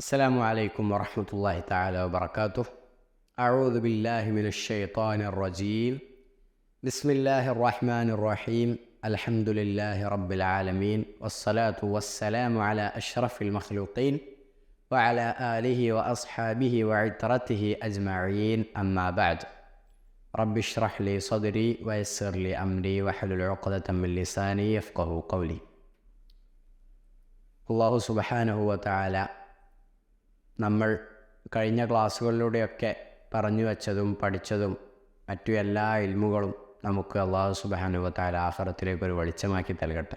السلام عليكم ورحمة الله تعالى وبركاته. أعوذ بالله من الشيطان الرجيم. بسم الله الرحمن الرحيم. الحمد لله رب العالمين. والصلاة والسلام على أشرف المخلوقين وعلى آله وأصحابه وعترته أجمعين. أما بعد رب اشرح لي صدري ويسر لي أمري واحلل عقدة من لساني يفقه قولي. الله سبحانه وتعالى നമ്മൾ കഴിഞ്ഞ ക്ലാസ്സുകളിലൂടെയൊക്കെ പറഞ്ഞു വച്ചതും പഠിച്ചതും മറ്റു എല്ലാ ഇൽമുകളും നമുക്ക് അള്ളാഹു സുബാനുവത്തായ ആഹ്റത്തിലേക്ക് ഒരു വെളിച്ചമാക്കി നൽകട്ടെ.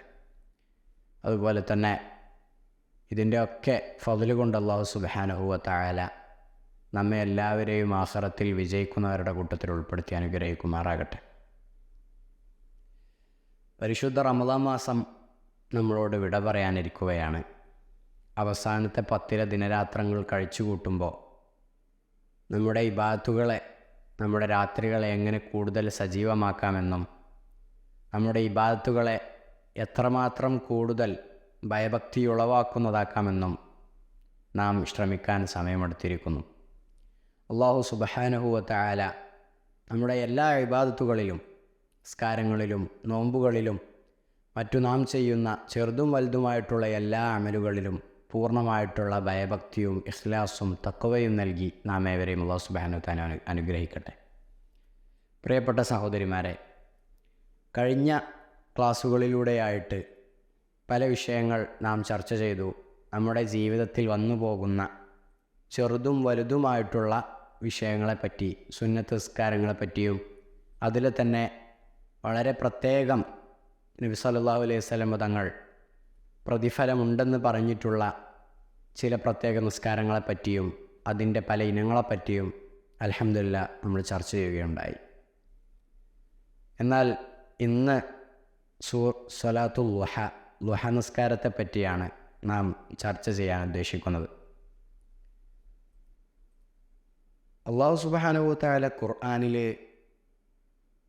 അതുപോലെ തന്നെ ഇതിന്റെ ഒക്കെ ഫതിൽ കൊണ്ട് അള്ളാഹു സുബാനുഹുവത്തായാല നമ്മെ എല്ലാവരെയും ആഹ്റത്തിൽ വിജയിക്കുന്നവരുടെ കൂട്ടത്തിൽ ഉൾപ്പെടുത്തി അനുഗ്രഹിക്കുമാറാകട്ടെ. പരിശുദ്ധ റമദാ മാസം നമ്മളോട് വിട പറയാനിരിക്കുകയാണ്. അവസാനത്തെ പത്തിലെ ദിനരാത്രങ്ങൾ കഴിച്ചു കൂട്ടുമ്പോൾ നമ്മുടെ ഇബാത്തുകളെ നമ്മുടെ രാത്രികളെ എങ്ങനെ കൂടുതൽ സജീവമാക്കാമെന്നും നമ്മുടെ ഇബാത്തുകളെ എത്രമാത്രം കൂടുതൽ ഭയഭക്തി ഉളവാക്കുന്നതാക്കാമെന്നും നാം ശ്രമിക്കാൻ സമയമെടുത്തിരിക്കുന്നു. അള്ളാഹു സുബഹാനഹുവത്തായാല നമ്മുടെ എല്ലാ ഇബാദത്തുകളിലും സ്കാരങ്ങളിലും നോമ്പുകളിലും മറ്റു നാം ചെയ്യുന്ന ചെറുതും വലുതുമായിട്ടുള്ള എല്ലാ അമലുകളിലും പൂർണമായിട്ടുള്ള ഭയഭക്തിയും ഇഖ്ലാസും തക്കവയും നൽകി നാം ഏവരെയും അള്ളാഹു സുബാനു താൻ അനുഗ്രഹിക്കട്ടെ. പ്രിയപ്പെട്ട സഹോദരിമാരെ കഴിഞ്ഞ ക്ലാസ്സുകളിലൂടെയായിട്ട് പല വിഷയങ്ങൾ നാം ചർച്ച ചെയ്തു. നമ്മുടെ ജീവിതത്തിൽ വന്നു പോകുന്ന ചെറുതും വലുതുമായിട്ടുള്ള വിഷയങ്ങളെപ്പറ്റി സുന്നത്ത് അതിൽ തന്നെ വളരെ പ്രത്യേകം നബി സല്ലല്ലാഹു അലൈഹി സ്വലം തങ്ങൾ പ്രതിഫലമുണ്ടെന്ന് പറഞ്ഞിട്ടുള്ള ചില പ്രത്യേക നിസ്കാരങ്ങളെപ്പറ്റിയും അതിന്റെ പല ഇനങ്ങളെപ്പറ്റിയും അലഹമില്ല നമ്മൾ ചർച്ച ചെയ്യുകയുണ്ടായി. എന്നാൽ ഇന്ന് സൂ സൊലാത്തു ലുഹ ലുഹ നിസ്കാരത്തെ പറ്റിയാണ് നാം ചർച്ച ചെയ്യാൻ ഉദ്ദേശിക്കുന്നത്. അള്ളാഹു സുബാനുഭൂത്തായ ഖുർആാനിൽ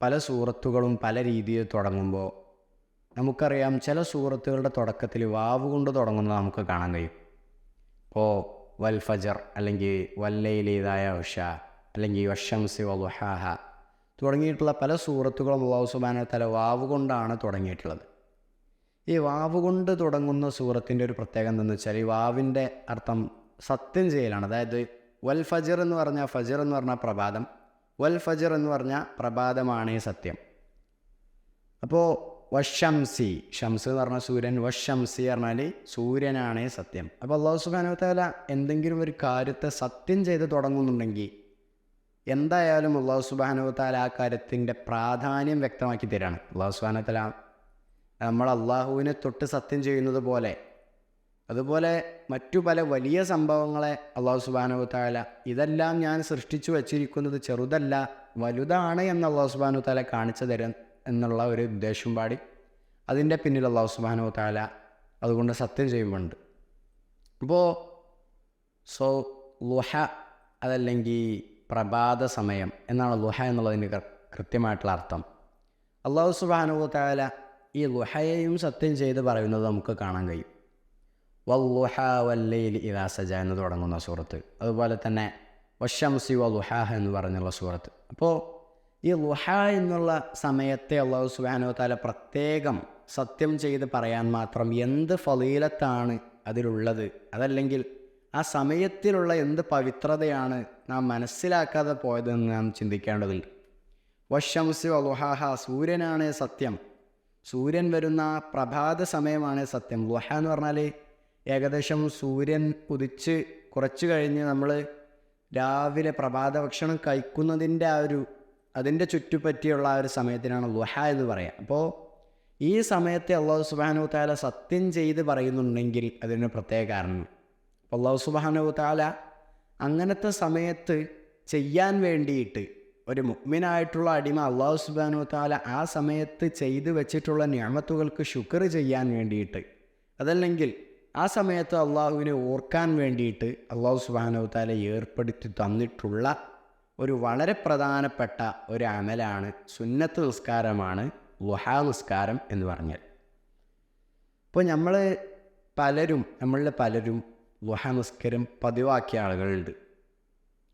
പല സൂറത്തുകളും പല രീതിയിൽ തുടങ്ങുമ്പോൾ നമുക്കറിയാം ചില സൂറത്തുകളുടെ തുടക്കത്തിൽ വാവ് കൊണ്ട് തുടങ്ങുന്നത് നമുക്ക് കാണാൻ കഴിയും. ഇപ്പോൾ വൽ ഫജർ അല്ലെങ്കിൽ വല്ലയിലേതായ ഉഷ അല്ലെങ്കിൽ വഷംസി വലുഹാഹ തുടങ്ങിയിട്ടുള്ള പല സൂറത്തുകളും അള്ളാഹു സുബാന തല വാവ് കൊണ്ടാണ് തുടങ്ങിയിട്ടുള്ളത്. ഈ വാവ് കൊണ്ട് തുടങ്ങുന്ന സൂറത്തിന്റെ ഒരു പ്രത്യേകത എന്താണെന്ന് വെച്ചാൽ ഈ വാവിന്റെ അർത്ഥം സത്യം ചെയ്യലാണ്. അതായത് വൽ ഫജർ എന്ന് പറഞ്ഞാൽ ഫജർ എന്ന് പറഞ്ഞാൽ പ്രഭാതം വൽ ഫജർ എന്ന് പറഞ്ഞാൽ പ്രഭാതമാണ് ഈ സത്യം. അപ്പോൾ വഷംസി ഷംസ് എന്ന് പറഞ്ഞാൽ സൂര്യൻ. വഷംസി പറഞ്ഞാൽ സൂര്യനാണ് സത്യം. അപ്പോൾ അള്ളാഹു സുബാനുത്താല എന്തെങ്കിലും ഒരു കാര്യത്തെ സത്യം ചെയ്ത് തുടങ്ങുന്നുണ്ടെങ്കിൽ എന്തായാലും അള്ളാഹു സുബാനുത്താല ആ കാര്യത്തിന്റെ പ്രാധാന്യം വ്യക്തമാക്കി തരാണ്. അള്ളാഹു സുബാനത്തല നമ്മൾ അള്ളാഹുവിനെ തൊട്ട് സത്യം ചെയ്യുന്നത് പോലെ അതുപോലെ മറ്റു പല വലിയ സംഭവങ്ങളെ അള്ളാഹു സുബാനുത്താല ഇതെല്ലാം ഞാൻ സൃഷ്ടിച്ചു വച്ചിരിക്കുന്നത് ചെറുതല്ല വലുതാണ് എന്ന് അള്ളാഹു സുബാനുത്താല കാണിച്ചു തരാൻ എന്നുള്ള ഒരു ഉദ്ദേശം പാടി. അതിന്റെ പിന്നിൽ അള്ളാഹു സുബാനോ താല അതുകൊണ്ട് സത്യം ചെയ്യുമ്പോണ്ട്. അപ്പോൾ സോ ലുഹ അതല്ലെങ്കിൽ പ്രഭാത സമയം എന്നാണ് ലുഹ എന്നുള്ളതിന് കൃത്യമായിട്ടുള്ള അർത്ഥം. അള്ളാഹു സുബാനോ താല ഈ ലുഹയെയും സത്യം ചെയ്ത് പറയുന്നത് നമുക്ക് കാണാൻ കഴിയും. വല്ലുഹ വല്ലയിൽ ഇലാസജ എന്ന് തുടങ്ങുന്ന സൂറത്ത്. അതുപോലെ തന്നെ വശംസി വലുഹാഹ എന്ന് പറഞ്ഞുള്ള സൂറത്ത്. അപ്പോൾ ഈ ലുഹ എന്നുള്ള സമയത്തെ അള്ളാഹു സുബാനോ താല പ്രത്യേകം സത്യം ചെയ്ത് പറയാൻ മാത്രം എന്ത് ഫലീലത്താണ് അതിലുള്ളത്? അതല്ലെങ്കിൽ ആ സമയത്തിലുള്ള എന്ത് പവിത്രതയാണ് നാം മനസ്സിലാക്കാതെ പോയതെന്ന് നാം ചിന്തിക്കേണ്ടതുണ്ട്. വശംസി ലുഹാഹ സൂര്യനാണ് സത്യം. സൂര്യൻ വരുന്ന പ്രഭാത സമയമാണ് സത്യം. ലുഹ എന്ന് പറഞ്ഞാൽ ഏകദേശം സൂര്യൻ ഉദിച്ച് കുറച്ച് കഴിഞ്ഞ് നമ്മൾ രാവിലെ പ്രഭാത ഭക്ഷണം കഴിക്കുന്നതിന്റെ ആ ഒരു അതിന്റെ ചുറ്റുപറ്റിയുള്ള ആ ഒരു സമയത്തിനാണ് ലുഹ എന്ന് പറയാം. അപ്പോൾ ഈ സമയത്തെ അള്ളാഹു സുബാനു താല സത്യം ചെയ്ത് പറയുന്നുണ്ടെങ്കിൽ അതിന് പ്രത്യേക കാരണം അപ്പോൾ അള്ളാഹു സുബാനു താല അങ്ങനത്തെ സമയത്ത് ചെയ്യാൻ വേണ്ടിയിട്ട് ഒരു മുഗ്മിനായിട്ടുള്ള അടിമ അള്ളാഹു സുബാനു താല ആ സമയത്ത് ചെയ്തു വെച്ചിട്ടുള്ള ഞാമത്തുകൾക്ക് ശുക്ർ ചെയ്യാൻ വേണ്ടിയിട്ട് അതല്ലെങ്കിൽ ആ സമയത്ത് അള്ളാഹുവിനെ ഓർക്കാൻ വേണ്ടിയിട്ട് അള്ളാഹു സുബാനു താല ഏർപ്പെടുത്തി തന്നിട്ടുള്ള ഒരു വളരെ പ്രധാനപ്പെട്ട ഒരു അമലാണ് സുന്നത്ത് നിസ്കാരമാണ് ലുഹാ നിസ്കാരം എന്ന് പറഞ്ഞാൽ. ഇപ്പോൾ നമ്മൾ പലരും നമ്മളിൽ പലരും വുഹാ നിസ്കരം പതിവാക്കിയ ആളുകളുണ്ട്.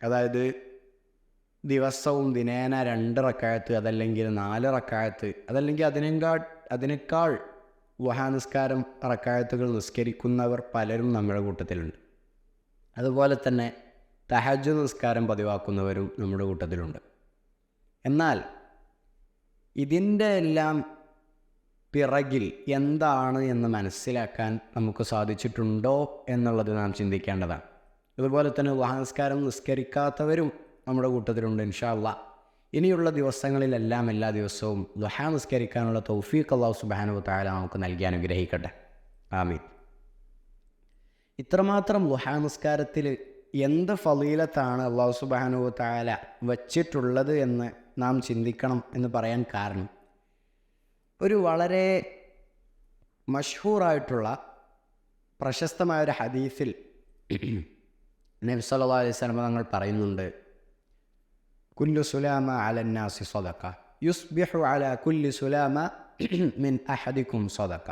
അതായത് ദിവസവും ദിനേന രണ്ട് റക്കായത്ത് അതല്ലെങ്കിൽ നാല് റക്കായത്ത് അതല്ലെങ്കിൽ അതിനേക്കാൾ അതിനേക്കാൾ വുഹാ നിസ്കാരം റക്കായത്തുകൾ നിസ്കരിക്കുന്നവർ പലരും നമ്മുടെ കൂട്ടത്തിലുണ്ട്. അതുപോലെ തന്നെ തഹജ് നിസ്കാരം പതിവാക്കുന്നവരും നമ്മുടെ കൂട്ടത്തിലുണ്ട്. എന്നാൽ ഇതിന്റെ എല്ലാം പിറകിൽ എന്താണ് എന്ന് മനസ്സിലാക്കാൻ നമുക്ക് സാധിച്ചിട്ടുണ്ടോ എന്നുള്ളത് നാം ചിന്തിക്കേണ്ടതാണ്. അതുപോലെ തന്നെ വാഹനസ്കാരം നിസ്കരിക്കാത്തവരും നമ്മുടെ കൂട്ടത്തിലുണ്ട് ഇൻഷാല്ല ഇനിയുള്ള ദിവസങ്ങളിലെല്ലാം എല്ലാ ദിവസവും ദുഹ നിസ്കരിക്കാനുള്ള തൗഫീഖ് അള്ളാഹു സുബാനു താല നമുക്ക് നൽകി അനുഗ്രഹിക്കട്ടെ. ആമീൻ. ഇത്രമാത്രം ദുഹ നിസ്കാരത്തിൽ എന്ത് ഫലീലത്താണ് അള്ളാഹു സുബാനു താല വച്ചിട്ടുള്ളത് എന്ന് നാം ചിന്തിക്കണം എന്ന് പറയാൻ കാരണം. ഒരു വളരെ മഷ്ഹൂറായിട്ടുള്ള പ്രശസ്തമായ ഒരു ഹദീസിൽ നബി അലൈഹി സ്വലമ തങ്ങൾ പറയുന്നുണ്ട് കുല്ലു സുലാമ അലന്നാസി സ്വതക്ക യുസ്ബിഹു അല കുല്ലി സുലാമ മിൻ അഹദിക്കും സദക്ക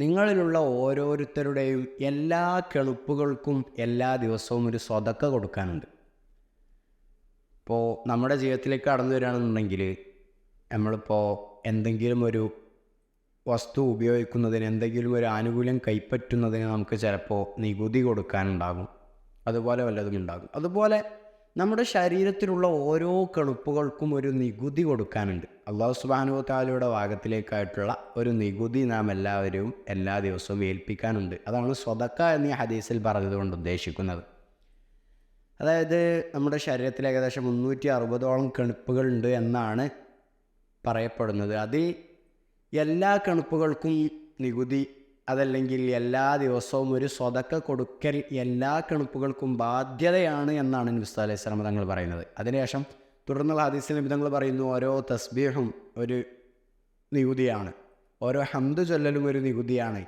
നിങ്ങളിലുള്ള ഓരോരുത്തരുടെയും എല്ലാ കെളുപ്പുകൾക്കും എല്ലാ ദിവസവും ഒരു സ്വതക്ക കൊടുക്കാനുണ്ട്. ഇപ്പോൾ നമ്മുടെ ജീവിതത്തിലേക്ക് കടന്നു വരികയാണെന്നുണ്ടെങ്കിൽ നമ്മളിപ്പോൾ എന്തെങ്കിലും ഒരു വസ്തു ഉപയോഗിക്കുന്നതിന് എന്തെങ്കിലും ഒരു ആനുകൂല്യം കൈപ്പറ്റുന്നതിന് നമുക്ക് ചിലപ്പോൾ നികുതി കൊടുക്കാനുണ്ടാകും. അതുപോലെ വല്ലതും ഉണ്ടാകും. അതുപോലെ നമ്മുടെ ശരീരത്തിലുള്ള ഓരോ കെളുപ്പുകൾക്കും ഒരു നികുതി കൊടുക്കാനുണ്ട്. അള്ളാഹു സുബാനു താലയുടെ ഭാഗത്തിലേക്കായിട്ടുള്ള ഒരു നികുതി നാം എല്ലാവരും എല്ലാ ദിവസവും ഏൽപ്പിക്കാനുണ്ട്. അതാണ് സ്വതക്ക എന്നീ ഹദീസിൽ പറഞ്ഞതുകൊണ്ട് ഉദ്ദേശിക്കുന്നത്. അതായത് നമ്മുടെ ശരീരത്തിൽ ഏകദേശം മുന്നൂറ്റി അറുപതോളം കണുപ്പുകളുണ്ട് എന്നാണ് പറയപ്പെടുന്നത്. അതിൽ എല്ലാ കണുപ്പുകൾക്കും നികുതി അതല്ലെങ്കിൽ എല്ലാ ദിവസവും ഒരു സ്വതക്ക കൊടുക്കൽ എല്ലാ കണുപ്പുകൾക്കും ബാധ്യതയാണ് എന്നാണ് നബിസ് അലൈഹി സ്വലം തങ്ങൾ പറയുന്നത്. അതിനുശേഷം തുടർന്നുള്ള ഹദീസിൽ നിമിതങ്ങൾ പറയുന്നു ഓരോ തസ്ബീഹും ഒരു നികുതിയാണ്. ഓരോ ഹംദ് ചൊല്ലലും ഒരു നികുതിയാണ്.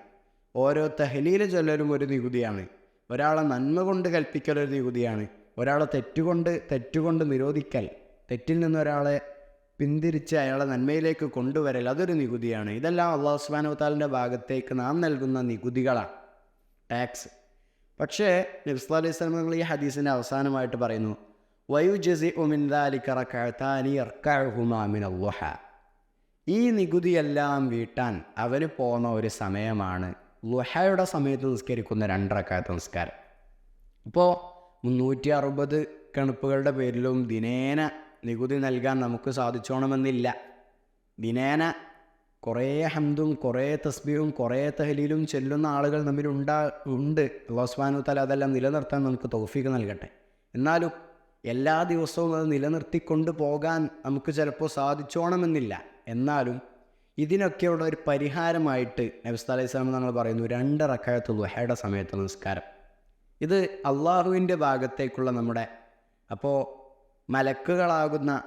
ഓരോ തെഹലീൽ ചൊല്ലലും ഒരു നികുതിയാണ്. ഒരാളെ നന്മ കൊണ്ട് കൽപ്പിക്കൽ ഒരു നികുതിയാണ്. ഒരാളെ തെറ്റുകൊണ്ട് തെറ്റുകൊണ്ട് നിരോധിക്കൽ തെറ്റിൽ നിന്ന് ഒരാളെ പിന്തിരിച്ച് അയാളെ നന്മയിലേക്ക് കൊണ്ടുവരൽ അതൊരു നികുതിയാണ്. ഇതെല്ലാം അള്ളാഹു സുബാനു താലിന്റെ ഭാഗത്തേക്ക് നാം നൽകുന്ന നികുതികളാണ്. ടാക്സ് പക്ഷേ നബ്സ് അലൈഹി സ്വലം ഈ ഹദീസിന്റെ അവസാനമായിട്ട് പറയുന്നു ഈ നികുതിയെല്ലാം വീട്ടാൻ അവന് പോകുന്ന ഒരു സമയമാണ് ലുഹയുടെ സമയത്ത് നിസ്കരിക്കുന്ന രണ്ടരക്കാലത്ത് നിസ്കാരം. ഇപ്പോൾ മുന്നൂറ്റി അറുപത് കണുപ്പുകളുടെ പേരിലും ദിനേന നികുതി നൽകാൻ നമുക്ക് സാധിച്ചോണമെന്നില്ല. ദിനേന കുറേ ഹംദും കുറേ തസ്ബിയും കുറേ തഹലീലും ചെല്ലുന്ന ആളുകൾ നമ്മിലുണ്ടാ ഉണ്ട്. അള്ളാഹുസ്മാനു തല അതെല്ലാം നിലനിർത്താൻ നമുക്ക് തോഫീക്ക് നൽകട്ടെ. എന്നാലും എല്ലാ ദിവസവും അത് നിലനിർത്തിക്കൊണ്ട് പോകാൻ നമുക്ക് ചിലപ്പോൾ സാധിച്ചോണമെന്നില്ല. എന്നാലും ഇതിനൊക്കെയുള്ള ഒരു പരിഹാരമായിട്ട് നബിസ് അലൈഹി സ്വലാം പറയുന്നു രണ്ട് ലുഹയുടെ സമയത്ത് നമസ്കാരം. ഇത് അള്ളാഹുവിന്റെ ഭാഗത്തേക്കുള്ള നമ്മുടെ അപ്പോൾ മലക്കുകളാകുന്ന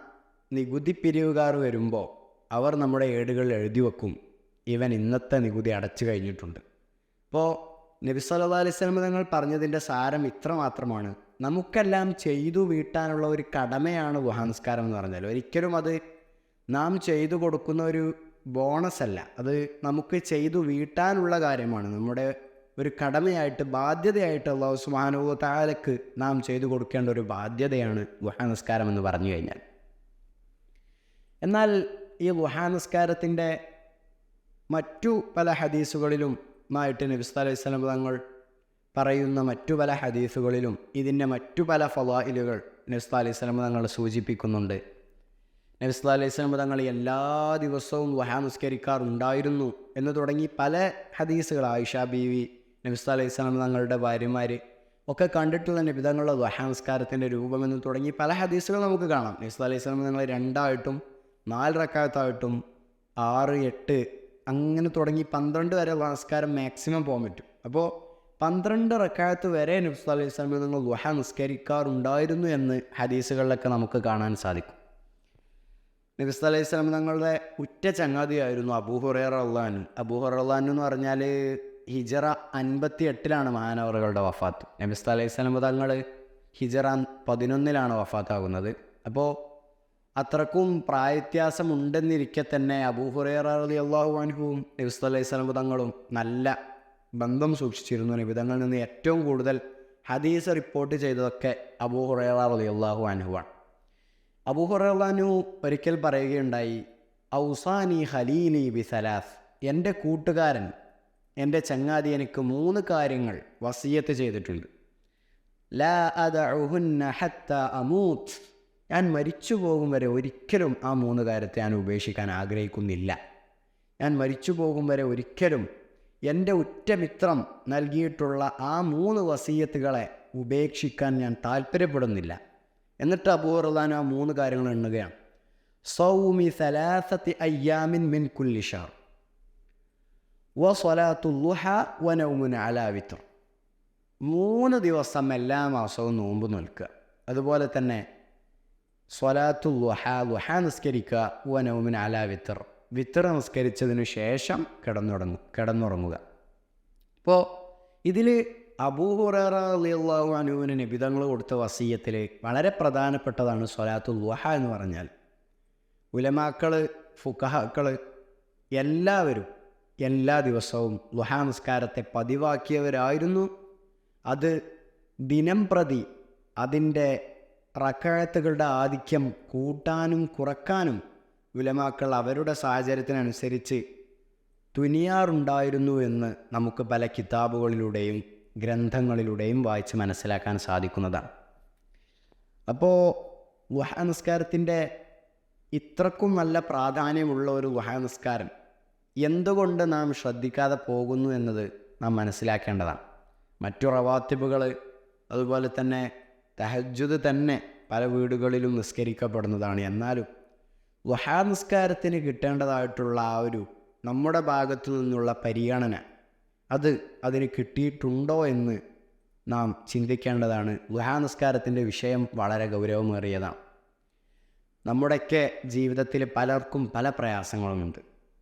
നികുതി പിരിവുകാർ വരുമ്പോൾ അവർ നമ്മുടെ ഏടുകളിൽ എഴുതി വെക്കും. ഇവൻ ഇന്നത്തെ നികുതി അടച്ചു കഴിഞ്ഞിട്ടുണ്ട്. അപ്പോൾ നബി സല്ലാ അലൈഹി സ്വലം പറഞ്ഞതിന്റെ സാരം ഇത്ര മാത്രമാണ് നമുക്കെല്ലാം ചെയ്തു വീട്ടാനുള്ള ഒരു കടമയാണ് ഗുഹാനസ്കാരം എന്ന് പറഞ്ഞാൽ ഒരിക്കലും അത് നാം ചെയ്തു കൊടുക്കുന്ന ഒരു ബോണസ് അല്ല. അത് നമുക്ക് ചെയ്തു വീട്ടാനുള്ള കാര്യമാണ്. നമ്മുടെ ഒരു കടമയായിട്ട് ബാധ്യതയായിട്ട് അള്ളാഹു സുബാനുവ താലക്ക് നാം ചെയ്തു കൊടുക്കേണ്ട ഒരു ബാധ്യതയാണ് ഗുഹാനസ്കാരം എന്ന് പറഞ്ഞു കഴിഞ്ഞാൽ. എന്നാൽ ഈ ഗുഹാനസ്കാരത്തിന്റെ മറ്റു പല ഹദീസുകളിലും മായിട്ട് നബിസ് അലൈഹി സ്വലം തങ്ങൾ പറയുന്ന മറ്റു പല ഹദീസുകളിലും ഇതിന്റെ മറ്റു പല ഫലാഹിലുകൾ നബ്സ്ല അലൈഹി സ്വലം തങ്ങൾ സൂചിപ്പിക്കുന്നുണ്ട്. നബ്സ്ല അലൈഹി സ്വലം തങ്ങൾ എല്ലാ ദിവസവും വഹാ നിസ്കരിക്കാറുണ്ടായിരുന്നു എന്ന് തുടങ്ങി പല ഹദീസുകൾ ആയിഷ ബീവി നബ്സ്ല അലൈഹി സ്വലം തങ്ങളുടെ ഭാര്യമാർ ഒക്കെ കണ്ടിട്ടുള്ള നിബിധങ്ങളുടെ ദുഹാംസ്കാരത്തിന്റെ രൂപമെന്ന് തുടങ്ങി പല ഹദീസുകൾ നമുക്ക് കാണാം. നബിസ് അലൈഹി സ്വലം തങ്ങൾ രണ്ടായിട്ടും നാല് റക്കാത്തായിട്ടും ആറ് എട്ട് അങ്ങനെ തുടങ്ങി പന്ത്രണ്ട് വരെ നമസ്കാരം മാക്സിമം പോകാൻ പറ്റും. അപ്പോൾ പന്ത്രണ്ട് റക്കായത്ത് വരെ നബ്സ് അലൈഹി സ്വലമി നിങ്ങൾ ദുഹ നിസ്കരിക്കാറുണ്ടായിരുന്നു എന്ന് ഹദീസുകളിലൊക്കെ നമുക്ക് കാണാൻ സാധിക്കും. നബിസ് അലൈഹി സ്വലം തങ്ങളുടെ ഉറ്റ ചങ്ങാതിയായിരുന്നു അബൂഹുറേർ അള്ളഹാൻ അബൂഹുറ അള്ളഹാൻ എന്ന് പറഞ്ഞാൽ ഹിജറ അൻപത്തി എട്ടിലാണ് മഹാനവറുകളുടെ വഫാത്ത് നബിസ് അലൈഹി സ്വലം തങ്ങൾ ഹിജറ പതിനൊന്നിലാണ് വഫാത്താകുന്നത്. അപ്പോൾ അത്രക്കും പ്രായത്യാസമുണ്ടെന്നിരിക്കെ തന്നെ അബൂഹുറേർ അലി അള്ളാഹു അൻഹുവും നബിസ് അലൈഹി സ്വലം തങ്ങളും നല്ല ബന്ധം സൂക്ഷിച്ചിരുന്നു. വിധങ്ങളിൽ നിന്ന് ഏറ്റവും കൂടുതൽ ഹദീസ് റിപ്പോർട്ട് ചെയ്തതൊക്കെ അബൂ ഹുറൈറ റളിയല്ലാഹു അൻഹുവാണ്. അബൂ ഹുറൈറാനു ഒരിക്കൽ പറയുകയുണ്ടായി ഔസാനി ഹലീലി ബി സലാസ് എന്റെ കൂട്ടുകാരൻ എന്റെ ചങ്ങാതി എനിക്ക് മൂന്ന് കാര്യങ്ങൾ വസീയത്ത് ചെയ്തിട്ടുണ്ട്. ലാ അദഉഹുന്ന ഹത്ത അമൂത്ത്. ഞാൻ മരിച്ചു പോകും വരെ ഒരിക്കലും ആ മൂന്ന് കാര്യത്തെ ഞാൻ ഉപേക്ഷിക്കാൻ ആഗ്രഹിക്കുന്നില്ല. ഞാൻ മരിച്ചു പോകും വരെ ഒരിക്കലും എന്റെ ഉറ്റമിത്രം നൽകിയിട്ടുള്ള ആ മൂന്ന് വസീയത്തുകളെ ഉപേക്ഷിക്കാൻ ഞാൻ താല്പര്യപ്പെടുന്നില്ല എന്നിട്ട് അബൂർദാൻ ആ മൂന്ന് കാര്യങ്ങൾ എണ്ണുകയാണ്. സൗമി സലാസത്തി അയ്യാമിൻ മിൻ കുല്ലിഷാർ വ സ്വലാത്തുല്ലുഹ വനൗമുൻ അലാ വിത്ർ. മൂന്ന് ദിവസം എല്ലാ മാസവും നോമ്പ് നിൽക്കുക. അതുപോലെ തന്നെ സ്വലാത്തു ലുഹ ലുഹ നിസ്കരിക്കുക വനൗമിൻ അലാ വിത്തർ നമസ്കരിച്ചതിനു ശേഷം കിടന്നുടങ്ങും കിടന്നുറങ്ങുക. അപ്പോൾ ഇതിൽ അബൂഹുറ അലിയല്ലാഹു അനുവിന് നിബിതങ്ങൾ കൊടുത്ത വസീയത്തിൽ വളരെ പ്രധാനപ്പെട്ടതാണ് സ്വലാത്തു ലുഹ എന്ന് പറഞ്ഞാൽ. ഉലമാക്കൾ ഫുക്കഹാക്കൾ എല്ലാവരും എല്ലാ ദിവസവും ലുഹ നിസ്കാരത്തെ പതിവാക്കിയവരായിരുന്നു. അത് ദിനം പ്രതി അതിന്റെ റക്കായത്തുകളുടെ ആധിക്യം കൂട്ടാനും കുറക്കാനും ഉലമാക്കൾ അവരുടെ സാഹചര്യത്തിനനുസരിച്ച് തുനിയാറുണ്ടായിരുന്നു എന്ന് നമുക്ക് പല കിതാബുകളിലൂടെയും ഗ്രന്ഥങ്ങളിലൂടെയും വായിച്ച് മനസ്സിലാക്കാൻ സാധിക്കുന്നതാണ്. അപ്പോൾ വഹ നിസ്കാരത്തിന്റെ ഇത്രക്കും നല്ല പ്രാധാന്യമുള്ള ഒരു വഹ നിസ്കാരം എന്തുകൊണ്ട് നാം ശ്രദ്ധിക്കാതെ പോകുന്നു എന്നത് നാം മനസ്സിലാക്കേണ്ടതാണ്. മറ്റു റവാത്തിബുകൾ അതുപോലെ തന്നെ തഹജുദ് തന്നെ പല വീടുകളിലും നിസ്കരിക്കപ്പെടുന്നതാണ്. എന്നാലും വുഹാ നിസ്കാരത്തിന് കിട്ടേണ്ടതായിട്ടുള്ള ആ ഒരു നമ്മുടെ ഭാഗത്തു നിന്നുള്ള പരിഗണന അത് അതിന് കിട്ടിയിട്ടുണ്ടോ എന്ന് നാം ചിന്തിക്കേണ്ടതാണ്. വുഹാ നിസ്കാരത്തിന്റെ വിഷയം വളരെ ഗൗരവമേറിയതാണ്. നമ്മുടെയൊക്കെ ജീവിതത്തിൽ പലർക്കും പല പ്രയാസങ്ങളുമുണ്ട്.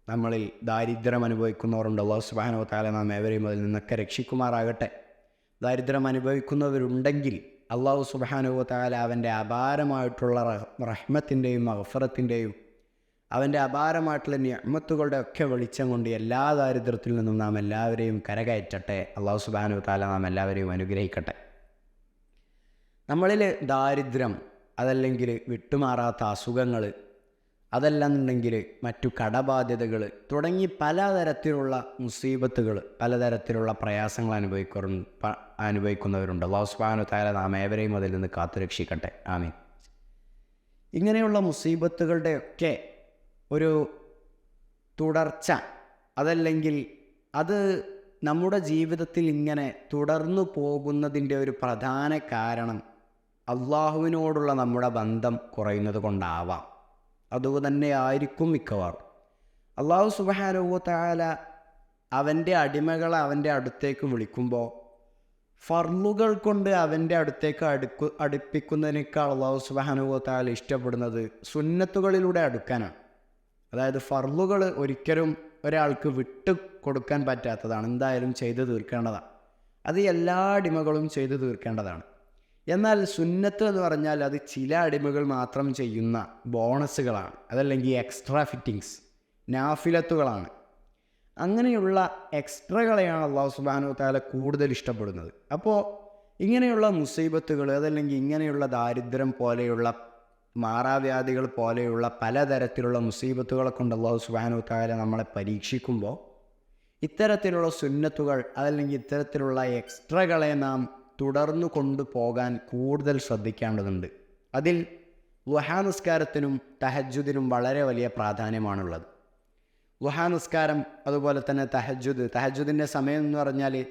നമ്മളിൽ ദാരിദ്ര്യം അനുഭവിക്കുന്നവരുണ്ട്. അള്ളാഹു സുബാനോ താല നാം ഏവരെയും അതിൽ നിന്നൊക്കെ രക്ഷിക്കുമാറാകട്ടെ. ദാരിദ്ര്യം അനുഭവിക്കുന്നവരുണ്ടെങ്കിൽ അള്ളാഹു സുബാനുവ താല അവന്റെ അപാരമായിട്ടുള്ള റഹ്മത്തിന്റെയും അഫറത്തിന്റെയും അവന്റെ അപാരമായിട്ടുള്ള ഞമ്മത്തുകളുടെ ഒക്കെ വെളിച്ചം കൊണ്ട് എല്ലാ ദാരിദ്ര്യത്തിൽ നിന്നും നാം എല്ലാവരെയും കരകയറ്റട്ടെ. അള്ളാഹു സുബാനു താല നാം എല്ലാവരെയും അനുഗ്രഹിക്കട്ടെ. നമ്മളിൽ ദാരിദ്ര്യം അതല്ലെങ്കിൽ വിട്ടുമാറാത്ത അസുഖങ്ങൾ അതല്ലെന്നുണ്ടെങ്കിൽ മറ്റു കടബാധ്യതകൾ തുടങ്ങി പലതരത്തിലുള്ള മുസീബത്തുകൾ പലതരത്തിലുള്ള പ്രയാസങ്ങൾ അനുഭവിക്കുന്ന അനുഭവിക്കുന്നവരുണ്ട്. അള്ളാഹു സുബാനു താല നാം ഏവരെയും അതിൽ നിന്ന് കാത്തുരക്ഷിക്കട്ടെ ആമീൻ. ഇങ്ങനെയുള്ള മുസീബത്തുകളുടെയൊക്കെ ഒരു തുടർച്ച അതല്ലെങ്കിൽ അത് നമ്മുടെ ജീവിതത്തിൽ ഇങ്ങനെ തുടർന്നു പോകുന്നതിന്റെ ഒരു പ്രധാന കാരണം അള്ളാഹുവിനോടുള്ള നമ്മുടെ ബന്ധം കുറയുന്നത് കൊണ്ടാവാം. അതുതന്നെ ആയിരിക്കും മിക്കവാറും. അള്ളാഹു സുബാനുവത്താല അവന്റെ അടിമകളെ അവന്റെ അടുത്തേക്ക് വിളിക്കുമ്പോൾ ഫർലുകൾ കൊണ്ട് അവന്റെ അടുത്തേക്ക് അടുക്കു അടുപ്പിക്കുന്നതിനേക്കാൾ അള്ളാഹു സുബാനുവത്താല ഇഷ്ടപ്പെടുന്നത് സുന്നത്തുകളിലൂടെ അടുക്കാനാണ്. അതായത് ഫർലുകൾ ഒരിക്കലും ഒരാൾക്ക് വിട്ടു കൊടുക്കാൻ പറ്റാത്തതാണ്. എന്തായാലും ചെയ്തു തീർക്കേണ്ടതാണ്. അത് എല്ലാ അടിമകളും ചെയ്തു തീർക്കേണ്ടതാണ്. എന്നാൽ സുന്നത്ത് എന്ന് പറഞ്ഞാൽ അത് ചില അടിമകൾ മാത്രം ചെയ്യുന്ന ബോണസുകളാണ്. അതല്ലെങ്കിൽ എക്സ്ട്രാ ഫിറ്റിങ്സ് നാഫിലത്തുകളാണ്. അങ്ങനെയുള്ള എക്സ്ട്രകളെയാണ് അള്ളാഹു സുബാനു താല കൂടുതൽ ഇഷ്ടപ്പെടുന്നത്. അപ്പോൾ ഇങ്ങനെയുള്ള മുസീബത്തുകൾ അതല്ലെങ്കിൽ ഇങ്ങനെയുള്ള ദാരിദ്ര്യം പോലെയുള്ള മാറാവ്യാധികൾ പോലെയുള്ള പലതരത്തിലുള്ള മുസീബത്തുകളെ കൊണ്ട് അള്ളാഹു സുബാനു താല നമ്മളെ പരീക്ഷിക്കുമ്പോൾ ഇത്തരത്തിലുള്ള സുന്നത്തുകൾ അതല്ലെങ്കിൽ ഇത്തരത്തിലുള്ള എക്സ്ട്രകളെ നാം തുടർന്നു കൊണ്ടുപോകാൻ കൂടുതൽ ശ്രദ്ധിക്കേണ്ടതുണ്ട്. അതിൽ ഗുഹാനുസ്കാരത്തിനും തഹജുദിനും വളരെ വലിയ പ്രാധാന്യമാണുള്ളത്. ഗുഹാനുസ്കാരം അതുപോലെ തന്നെ തഹജുദ് തഹജുദിന്റെ സമയം എന്ന് പറഞ്ഞാൽ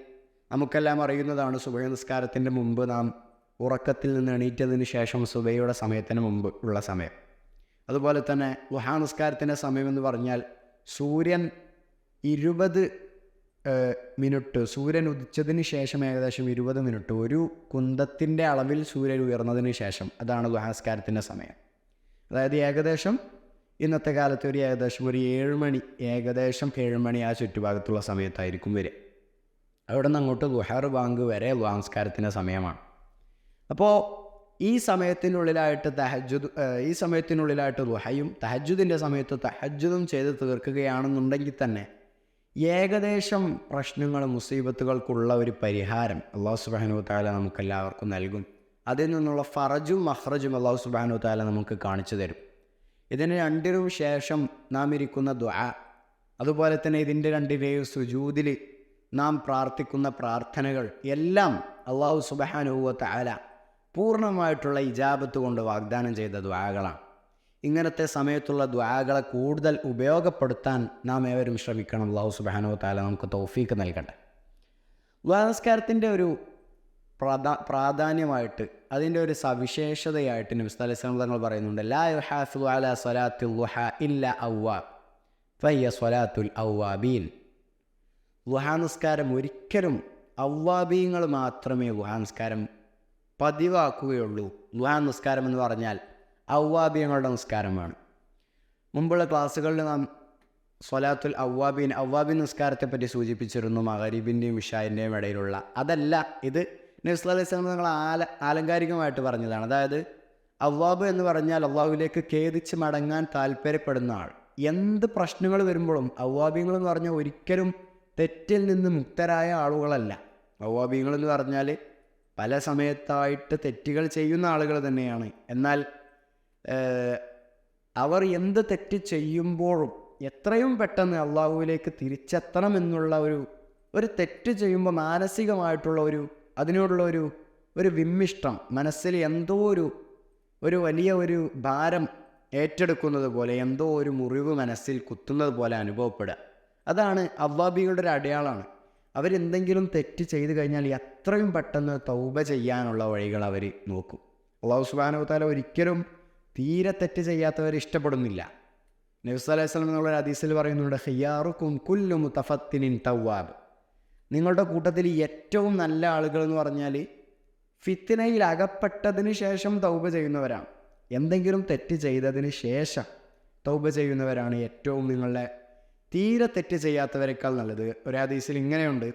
നമുക്കെല്ലാം അറിയുന്നതാണ് സുബഹ നിസ്കാരത്തിന്റെ മുമ്പ് നാം ഉറക്കത്തിൽ നിന്ന് എണീറ്റതിന് ശേഷം സുബൈയുടെ സമയത്തിന് മുമ്പ് ഉള്ള സമയം. അതുപോലെ തന്നെ ഗുഹാനുസ്കാരത്തിന്റെ സമയം എന്ന് പറഞ്ഞാൽ സൂര്യൻ ഇരുപത് മിനിറ്റ് സൂര്യൻ ഉദിച്ചതിന് ശേഷം ഏകദേശം ഇരുപത് മിനിറ്റ് ഒരു കുന്തത്തിന്റെ അളവിൽ സൂര്യൻ ഉയർന്നതിന് ശേഷം. അതാണ് ഗുഹാസ്കാരത്തിന്റെ സമയം. അതായത് ഏകദേശം ഇന്നത്തെ കാലത്ത് ഒരു ഏകദേശം ഒരു ഏഴ് മണി ഏകദേശം ഏഴ് മണി ആ ചുറ്റുഭാഗത്തുള്ള സമയത്തായിരിക്കും വരിക. അവിടെ നിന്ന് അങ്ങോട്ട് ഗുഹാർ ബാങ്ക് വരെ ഗുഹാസ്കാരത്തിന്റെ സമയമാണ്. അപ്പോൾ ഈ സമയത്തിനുള്ളിലായിട്ട് തഹജുദ് ഈ സമയത്തിനുള്ളിലായിട്ട് ഗുഹയും തഹജുദിന്റെ സമയത്ത് തഹജുദും ചെയ്ത് തീർക്കുകയാണെന്നുണ്ടെങ്കിൽ തന്നെ ഏകദേശം പ്രശ്നങ്ങൾ മുസീബത്തുകൾക്കുള്ള ഒരു പരിഹാരം അള്ളാഹു സുബാനു താല നമുക്കെല്ലാവർക്കും നൽകും. അതിൽ നിന്നുള്ള ഫറജും മഹ്റജും അള്ളാഹു സുബാനു താല നമുക്ക് കാണിച്ചു തരും. ഇതിന് രണ്ടിനും ശേഷം നാം ഇരിക്കുന്ന ദ്വാ അതുപോലെ തന്നെ ഇതിന്റെ രണ്ടിനെയും സുജൂതിൽ നാം പ്രാർത്ഥിക്കുന്ന പ്രാർത്ഥനകൾ എല്ലാം അള്ളാഹു സുബാനുവ താല പൂർണമായിട്ടുള്ള ഇജാബത്ത് കൊണ്ട് വാഗ്ദാനം ചെയ്ത ദ്വാകളാണ് ഇങ്ങനത്തെ സമയത്തുള്ള ദ്വാകളെ കൂടുതൽ ഉപയോഗപ്പെടുത്താൻ നാം ഏവരും ശ്രമിക്കണം. അള്ളാഹു സുബാനോ താല നമുക്ക് തോഫീക്ക് നൽകട്ടെ. നമസ്കാരത്തിന്റെ ഒരു പ്രാധാ പ്രാധാന്യമായിട്ട് അതിന്റെ ഒരു സവിശേഷതയായിട്ട് നിമിസ്താലിസ്ലാം തങ്ങൾ പറയുന്നുണ്ട്. ലാ ലുഹാനസ്കാരം ഒരിക്കലും ഔവാബീങ്ങൾ മാത്രമേ ലുഹാ നിസ്കാരം പതിവാക്കുകയുള്ളൂ. ലുഹാ നിസ്കാരം എന്ന് പറഞ്ഞാൽ ഔവാബീങ്ങളുടെ വേണം. മുമ്പുള്ള ക്ലാസ്സുകളിൽ നാം സ്വലാത്തുൽ ഔവാബിൻ ഔവാബിൻ നിസ്കാരത്തെപ്പറ്റി സൂചിപ്പിച്ചിരുന്നു മഹരീബിന്റെയും ഇഷായിന്റെയും ഇടയിലുള്ള. അതല്ല ഇത് നബ്സ് അലൈഹി സ്വലം നിങ്ങൾ ആല ആലങ്കാരികമായിട്ട് പറഞ്ഞതാണ്. അതായത് അവ്വാബ് എന്ന് പറഞ്ഞാൽ അള്ളാഹുവിലേക്ക് ഖേദിച്ച് മടങ്ങാൻ താല്പര്യപ്പെടുന്ന ആൾ. എന്ത് പ്രശ്നങ്ങൾ വരുമ്പോഴും അവ്വാബിങ്ങൾ എന്ന് പറഞ്ഞാൽ ഒരിക്കലും തെറ്റിൽ നിന്ന് മുക്തരായ ആളുകളല്ല. അവ്വാബിങ്ങൾ എന്ന് പറഞ്ഞാൽ പല സമയത്തായിട്ട് തെറ്റുകൾ ചെയ്യുന്ന ആളുകൾ തന്നെയാണ്. എന്നാൽ അവർ എന്ത് തെറ്റ് ചെയ്യുമ്പോഴും എത്രയും പെട്ടെന്ന് അള്ളാഹുവിലേക്ക് തിരിച്ചെത്തണം എന്നുള്ള ഒരു ഒരു തെറ്റ് ചെയ്യുമ്പോൾ മാനസികമായിട്ടുള്ള ഒരു അതിനോടുള്ള ഒരു ഒരു വിമ്മിഷ്ടം മനസ്സിൽ എന്തോ ഒരു ഒരു വലിയ ഒരു ഭാരം ഏറ്റെടുക്കുന്നത് പോലെ എന്തോ ഒരു മുറിവ് മനസ്സിൽ കുത്തുന്നത് പോലെ അനുഭവപ്പെടുക. അതാണ് അവ്വാബികളുടെ ഒരു അടയാളമാണ്. അവരെന്തെങ്കിലും തെറ്റ് ചെയ്തു കഴിഞ്ഞാൽ എത്രയും പെട്ടെന്ന് തൗബ ചെയ്യാനുള്ള വഴികൾ അവർ നോക്കും. അള്ളാഹു താല ഒരിക്കലും തീരെ തെറ്റ് ചെയ്യാത്തവർ ഇഷ്ടപ്പെടുന്നില്ല. നബ്സ് അലൈഹി സ്വലം എന്നുള്ള ഹദീസിൽ പറയുന്നുണ്ട് ഹയ്യാറുക്കും കുല്ലു മുത്തഫത്തിനിൻ തവ്വാബ്. നിങ്ങളുടെ കൂട്ടത്തിൽ ഏറ്റവും നല്ല ആളുകൾ എന്ന് പറഞ്ഞാൽ ഫിത്തിനയിൽ അകപ്പെട്ടതിന് ശേഷം തൗബ ചെയ്യുന്നവരാണ്. എന്തെങ്കിലും തെറ്റ് ചെയ്തതിന് ശേഷം തൗബ ചെയ്യുന്നവരാണ് ഏറ്റവും നിങ്ങളുടെ തീരെ തെറ്റ് ചെയ്യാത്തവരെക്കാൾ നല്ലത്. ഒരു ഹദീസിൽ ഇങ്ങനെയുണ്ട്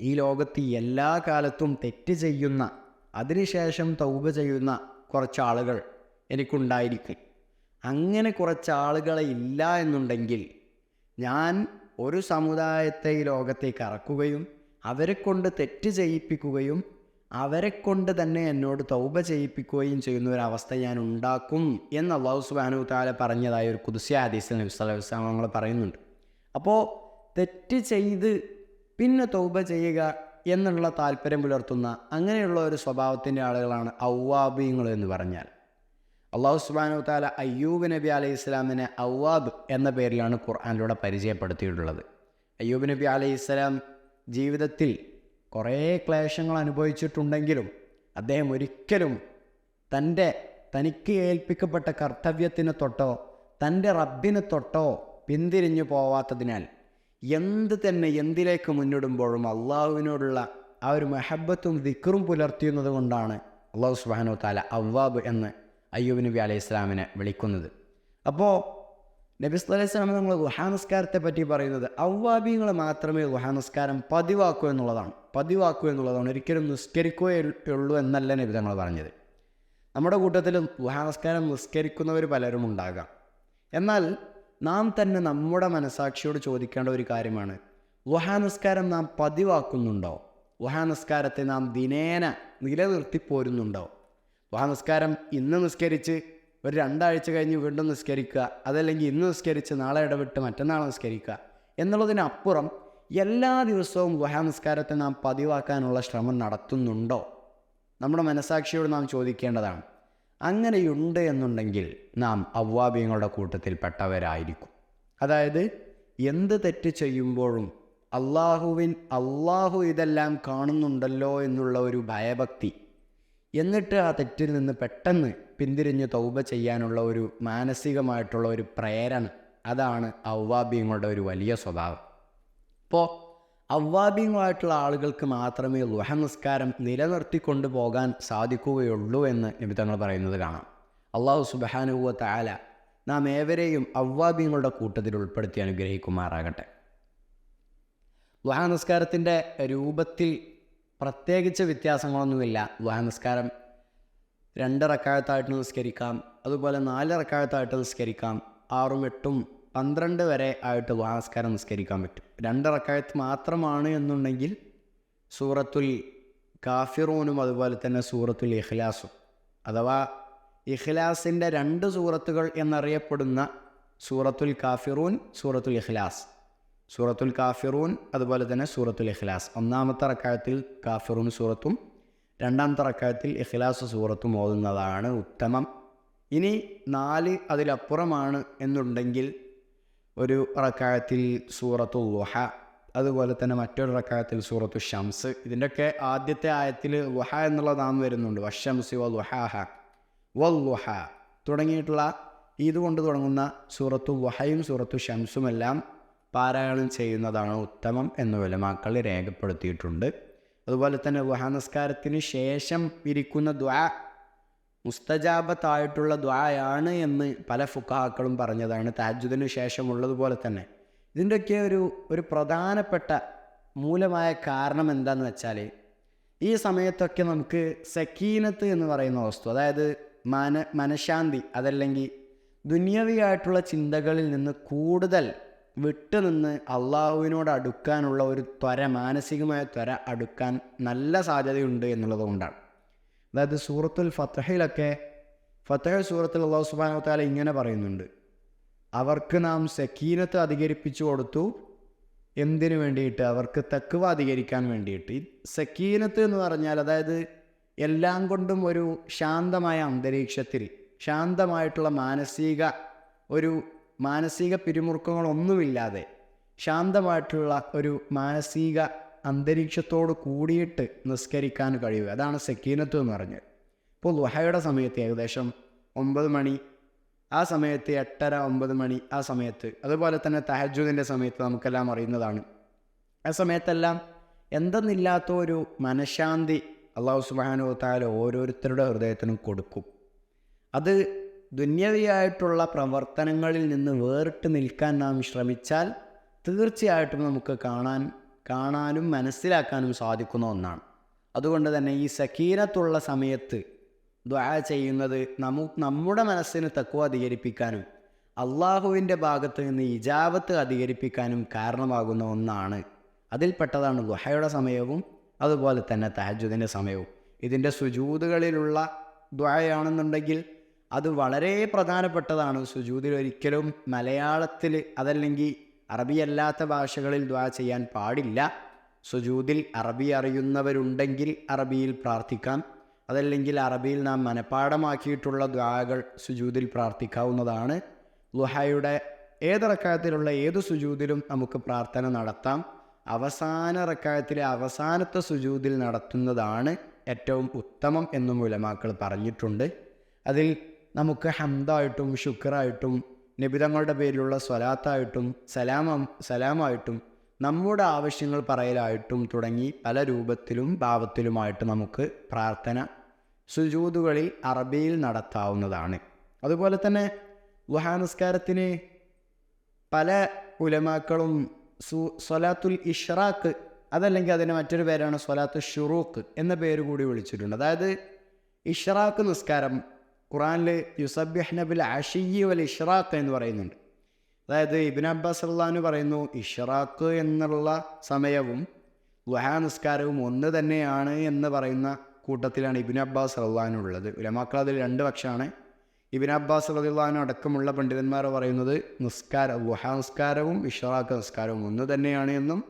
ഈ ലോകത്ത് എല്ലാ കാലത്തും തെറ്റ് ചെയ്യുന്ന അതിനുശേഷം തൗബ ചെയ്യുന്ന കുറച്ച് ആളുകൾ എനിക്കുണ്ടായിരിക്കും. അങ്ങനെ കുറച്ച് ആളുകളെ ഇല്ല എന്നുണ്ടെങ്കിൽ ഞാൻ ഒരു സമുദായത്തെ ഈ ലോകത്തേക്ക് ഇറക്കുകയും അവരെ കൊണ്ട് തെറ്റ് ചെയ്യിപ്പിക്കുകയും അവരെ കൊണ്ട് തന്നെ എന്നോട് തൗബ ചെയ്യിപ്പിക്കുകയും ചെയ്യുന്ന ഒരു അവസ്ഥ ഞാൻ ഉണ്ടാക്കും എന്ന് അള്ളാഹു സുബാനു താല പറഞ്ഞതായ ഒരു കുതിസ്യ ഹദീസിൽ നബി നമ്മൾ പറയുന്നുണ്ട്. അപ്പോൾ തെറ്റ് ചെയ്ത് പിന്നെ തൗബ ചെയ്യുക എന്നുള്ള താല്പര്യം പുലർത്തുന്ന അങ്ങനെയുള്ള ഒരു സ്വഭാവത്തിന്റെ ആളുകളാണ് ഔവാബിയങ്ങൾ എന്ന് പറഞ്ഞാൽ. അള്ളാഹു സുബാനു താല അയ്യൂബ് നബി അലൈഹി ഇസ്ലാമിനെ ഔവാബ് എന്ന പേരിലാണ് ഖുർആാനിലൂടെ പരിചയപ്പെടുത്തിയിട്ടുള്ളത്. അയ്യൂബ് നബി അലൈഹി ഇസ്ലാം ജീവിതത്തിൽ കുറേ ക്ലേശങ്ങൾ അനുഭവിച്ചിട്ടുണ്ടെങ്കിലും അദ്ദേഹം ഒരിക്കലും തന്റെ തനിക്ക് ഏൽപ്പിക്കപ്പെട്ട കർത്തവ്യത്തിന് തൊട്ടോ തന്റെ റബ്ബിന് തൊട്ടോ പിന്തിരിഞ്ഞു പോവാത്തതിനാൽ എന്ത് തന്നെ എന്തിലേക്ക് മുന്നിടുമ്പോഴും അള്ളാഹുവിനോടുള്ള ആ ഒരു മെഹബത്തും ദിക്കറും പുലർത്തിയുന്നത് കൊണ്ടാണ് അള്ളാഹു സുബാനു താല അവ്വാബ് എന്ന് അയ്യൂബ് നബി അലൈഹി ഇസ്ലാമിനെ വിളിക്കുന്നത്. അപ്പോൾ നബി അലൈഹി സ്വലാം നമ്മൾ ഗുഹാനസ്കാരത്തെ പറ്റി പറയുന്നത് ഔവാബിങ്ങൾ മാത്രമേ ഗുഹാനസ്കാരം പതിവാക്കൂ എന്നുള്ളതാണ്. പതിവാക്കൂ എന്നുള്ളതാണ്. ഒരിക്കലും നിസ്കരിക്കുകയുള്ളൂ എന്നല്ല നബി തങ്ങൾ പറഞ്ഞത്. നമ്മുടെ കൂട്ടത്തിൽ ഗുഹാനസ്കാരം നിസ്കരിക്കുന്നവർ പലരും ഉണ്ടാകാം. എന്നാൽ നാം തന്നെ നമ്മുടെ മനസാക്ഷിയോട് ചോദിക്കേണ്ട ഒരു കാര്യമാണ്. ഗുഹാനസ്കാരം നാം പതിവാക്കുന്നുണ്ടോ? ഗുഹാനസ്കാരത്തെ നാം ദിനേന നിലനിർത്തി പോരുന്നുണ്ടോ? ഗുഹാനസ്കാരം ഇന്ന് നിസ്കരിച്ച് ഒരു രണ്ടാഴ്ച കഴിഞ്ഞ് വീണ്ടും നിസ്കരിക്കുക അതല്ലെങ്കിൽ ഇന്ന് നിസ്കരിച്ച് നാളെ ഇടവിട്ട് മറ്റന്നാൾ നിസ്കരിക്കുക എന്നുള്ളതിനപ്പുറം എല്ലാ ദിവസവും ഗുഹാനസ്കാരത്തെ നാം പതിവാക്കാനുള്ള ശ്രമം നടത്തുന്നുണ്ടോ? നമ്മുടെ മനസാക്ഷിയോട് നാം ചോദിക്കേണ്ടതാണ്. അങ്ങനെയുണ്ട് എന്നുണ്ടെങ്കിൽ നാം അവ്വാബിയങ്ങളുടെ കൂട്ടത്തിൽപ്പെട്ടവരായിരിക്കും. അതായത് എന്ത് തെറ്റ് ചെയ്യുമ്പോഴും അള്ളാഹുവിൻ അള്ളാഹു ഇതെല്ലാം കാണുന്നുണ്ടല്ലോ എന്നുള്ള ഒരു ഭയഭക്തി എന്നിട്ട് ആ തെറ്റിൽ നിന്ന് പെട്ടെന്ന് പിന്തിരിഞ്ഞ് തൗബ ചെയ്യാനുള്ള ഒരു മാനസികമായിട്ടുള്ള ഒരു പ്രേരണ അതാണ് അവ്വാബിയങ്ങളുടെ ഒരു വലിയ സ്വഭാവം. ഇപ്പോൾ അവ്വാബിയങ്ങളായിട്ടുള്ള ആളുകൾക്ക് മാത്രമേ ലുഹ നിസ്കാരം നിലനിർത്തിക്കൊണ്ടു പോകാൻ സാധിക്കുകയുള്ളൂ എന്ന് നിമിത്തങ്ങൾ പറയുന്നത് കാണാം. അള്ളാഹു സുബാനുവ താല നാം ഏവരെയും അവ്വാബിയങ്ങളുടെ കൂട്ടത്തിൽ ഉൾപ്പെടുത്തി അനുഗ്രഹിക്കുമാറാകട്ടെ. ലുഹ നിസ്കാരത്തിന്റെ രൂപത്തിൽ പ്രത്യേകിച്ച് വ്യത്യാസങ്ങളൊന്നുമില്ല. ലുഹ നിസ്കാരം രണ്ട് റക്കായത്തായിട്ട് നിസ്കരിക്കാം. അതുപോലെ നാല് റക്കായത്തായിട്ട് നിസ്കരിക്കാം. ആറും എട്ടും പന്ത്രണ്ട് വരെ ആയിട്ട് ളുഹ നിസ്കാരം നിസ്കരിക്കാൻ പറ്റും. രണ്ട് റക്കായത്ത് മാത്രമാണ് എന്നുണ്ടെങ്കിൽ സൂറത്തുൽ കാഫിറൂനും അതുപോലെ തന്നെ സൂറത്തുൽ ഇഖ്ലാസും. അഥവാ ഇഖ്ലാസിന്റെ രണ്ട് സൂറത്തുകൾ എന്നറിയപ്പെടുന്ന സൂറത്തുൽ കാഫിറൂൻ സൂറത്തുൽ ഇഖ്ലാസ്. സൂറത്തുൽ കാഫിറൂൻ അതുപോലെ തന്നെ സൂറത്തുൽ ഇഖ്ലാസ്. ഒന്നാമത്തെ റക്കായത്തിൽ കാഫിറൂൻ സൂറത്തും രണ്ടാമത്തെ റക്കായത്തിൽ ഇഖ്ലാസ് സൂറത്തും ഓതുന്നതാണ് ഉത്തമം. ഇനി നാല് അതിലപ്പുറമാണ് എന്നുണ്ടെങ്കിൽ ഒരു റക്കായത്തിൽ സൂറത്തു ലുഹ അതുപോലെ തന്നെ മറ്റൊരു റക്കായത്തിൽ സൂറത്തു ഷംസ്. ഇതിന്റെയൊക്കെ ആദ്യത്തെ ആയത്തിൽ ലുഹ എന്നുള്ള നാം വരുന്നുണ്ട്. വഷംസി വ ലുഹാഹ വൽ ലുഹ തുടങ്ങിയിട്ടുള്ള ഇതുകൊണ്ട് തുടങ്ങുന്ന സൂറത്തു ലുഹയും സൂറത്തു ഷംസുമെല്ലാം പാരായണം ചെയ്യുന്നതാണ് ഉത്തമം എന്ന് ഉലമാക്കൾ രേഖപ്പെടുത്തിയിട്ടുണ്ട്. അതുപോലെ തന്നെ ലുഹ നിസ്കാരത്തിന് ശേഷം ഇരിക്കുന്ന ദ്വാ മുസ്തജാബത്തായിട്ടുള്ള ദ്വായാണ് എന്ന് പല ഫുക്കാക്കളും പറഞ്ഞതാണ്. താജുദിന് ശേഷമുള്ളതുപോലെ തന്നെ. ഇതിന്റെയൊക്കെ ഒരു ഒരു പ്രധാനപ്പെട്ട മൂലമായ കാരണം എന്താണെന്ന് വെച്ചാൽ ഈ സമയത്തൊക്കെ നമുക്ക് സക്കീനത്ത് എന്ന് പറയുന്ന വസ്തു അതായത് മന മനഃശാന്തി അതല്ലെങ്കിൽ ദുന്യവിയായിട്ടുള്ള ചിന്തകളിൽ നിന്ന് കൂടുതൽ വിട്ടുനിന്ന് അള്ളാഹുവിനോട് അടുക്കാനുള്ള ഒരു ത്വര മാനസികമായ ത്വര അടുക്കാൻ നല്ല സാധ്യതയുണ്ട് എന്നുള്ളത് കൊണ്ടാണ്. അതായത് സൂറത്തുൽ ഫത്തഹയിലൊക്കെ ഫത്തഹ സൂറത്തിൽ അള്ളാഹു സുബാനു താല ഇങ്ങനെ പറയുന്നുണ്ട്. അവർക്ക് നാം സക്കീനത്ത് അധികരിപ്പിച്ചു കൊടുത്തു. എന്തിനു വേണ്ടിയിട്ട്? അവർക്ക് തക്കുവ അധികരിക്കാൻ വേണ്ടിയിട്ട്. ഈ സക്കീനത്ത് എന്ന് പറഞ്ഞാൽ അതായത് എല്ലാം കൊണ്ടും ഒരു ശാന്തമായ അന്തരീക്ഷത്തിൽ ശാന്തമായിട്ടുള്ള മാനസിക ഒരു മാനസിക പിരിമുറുക്കങ്ങളൊന്നുമില്ലാതെ ശാന്തമായിട്ടുള്ള ഒരു മാനസിക അന്തരീക്ഷത്തോട് കൂടിയിട്ട് നിസ്കരിക്കാൻ കഴിയുക. അതാണ് സെക്കീനത്ത് എന്ന് പറഞ്ഞത്. ഇപ്പോൾ ലുഹയുടെ സമയത്ത് ഏകദേശം ഒമ്പത് മണി ആ സമയത്ത് എട്ടര ഒമ്പത് മണി ആ സമയത്ത്. അതുപോലെ തന്നെ തഹജുദിന്റെ സമയത്ത് നമുക്കെല്ലാം അറിയുന്നതാണ്. ആ സമയത്തെല്ലാം എന്തെന്നില്ലാത്ത ഒരു മനഃശാന്തി അള്ളാഹു സുബാനു താല ഓരോരുത്തരുടെ ഹൃദയത്തിനും കൊടുക്കും. അത് ദുന്യവിയായിട്ടുള്ള പ്രവർത്തനങ്ങളിൽ നിന്ന് വേറിട്ട് നിൽക്കാൻ നാം ശ്രമിച്ചാൽ തീർച്ചയായിട്ടും നമുക്ക് കാണാൻ കാണാനും മനസ്സിലാക്കാനും സാധിക്കുന്ന ഒന്നാണ്. അതുകൊണ്ട് തന്നെ ഈ സക്കീനത്തുള്ള സമയത്ത് ദ്വാ ചെയ്യുന്നത് നമു നമ്മുടെ മനസ്സിന് തക്കുവ അധികരിപ്പിക്കാനും അള്ളാഹുവിന്റെ ഭാഗത്ത് നിന്ന് ഇജാബത്ത് അധികരിപ്പിക്കാനും കാരണമാകുന്ന ഒന്നാണ്. അതിൽപ്പെട്ടതാണ് ദുഹയുടെ സമയവും അതുപോലെ തന്നെ തഹജുദിന്റെ സമയവും. ഇതിന്റെ സുജൂതുകളിലുള്ള ദ്വായാണെന്നുണ്ടെങ്കിൽ അത് വളരെ പ്രധാനപ്പെട്ടതാണ്. സുജൂതിൽ ഒരിക്കലും മലയാളത്തിൽ അതല്ലെങ്കിൽ അറബി അല്ലാത്ത ഭാഷകളിൽ ദ്വാ ചെയ്യാൻ പാടില്ല. സുജൂതിൽ അറബി അറിയുന്നവരുണ്ടെങ്കിൽ അറബിയിൽ പ്രാർത്ഥിക്കാം. അതല്ലെങ്കിൽ അറബിയിൽ നാം മനഃപ്പാടമാക്കിയിട്ടുള്ള ദ്വാകൾ സുജൂതിൽ പ്രാർത്ഥിക്കാവുന്നതാണ്. ലുഹയുടെ ഏതറക്കായത്തിലുള്ള ഏത് സുജൂതിലും നമുക്ക് പ്രാർത്ഥന നടത്താം. അവസാന റക്കായത്തിലെ അവസാനത്തെ സുജൂതിൽ നടത്തുന്നതാണ് ഏറ്റവും ഉത്തമം എന്നും ഉലമാക്കൾ പറഞ്ഞിട്ടുണ്ട്. അതിൽ നമുക്ക് ഹംദായിട്ടും ഷുക്കറായിട്ടും നിബിതങ്ങളുടെ പേരിലുള്ള സ്വലാത്തായിട്ടും സലാമ സലാമായിട്ടും നമ്മുടെ ആവശ്യങ്ങൾ പറയലായിട്ടും തുടങ്ങി പല രൂപത്തിലും ഭാവത്തിലുമായിട്ട് നമുക്ക് പ്രാർത്ഥന സുജൂതുകളിൽ അറബിയിൽ നടത്താവുന്നതാണ്. അതുപോലെ തന്നെ ലുഹാനസ്കാരത്തിന് പല ഉലമാക്കളും സു സ്വലാത്തുൽ ഇഷ്റാഖ് അതല്ലെങ്കിൽ അതിന് മറ്റൊരു പേരാണ് സ്വലാത്തു ഷുറൂഖ് എന്ന പേര് കൂടി വിളിച്ചിട്ടുണ്ട്. അതായത് ഇഷ്റാഖ് നിസ്കാരം ഖുറാനിൽ യുസബ്യഹ് നബിൽ അഷിയി വൽ ഇഷ്റാഖ് എന്ന് പറയുന്നുണ്ട്. അതായത് ഇബിൻ അബ്ബാസ് അള്ളഹാന് പറയുന്നു ഇഷ്റാഖ് എന്നുള്ള സമയവും ലുഹാ നിസ്കാരവും ഒന്ന് തന്നെയാണ് എന്ന് പറയുന്ന കൂട്ടത്തിലാണ് ഇബിൻ അബ്ബാസ് അള്ളഹാനുള്ളത് ഉലമാക്കൾ അതിൽ രണ്ട് പക്ഷമാണ്. ഇബിൻ അബ്ബാസ് റദിള്ളഹാനും അടക്കമുള്ള പണ്ഡിതന്മാർ പറയുന്നത് നിസ്കാര ഗുഹാ നിസ്കാരവും ഇഷ്റാഖ് നിസ്കാരവും ഒന്ന് തന്നെയാണ് എന്നും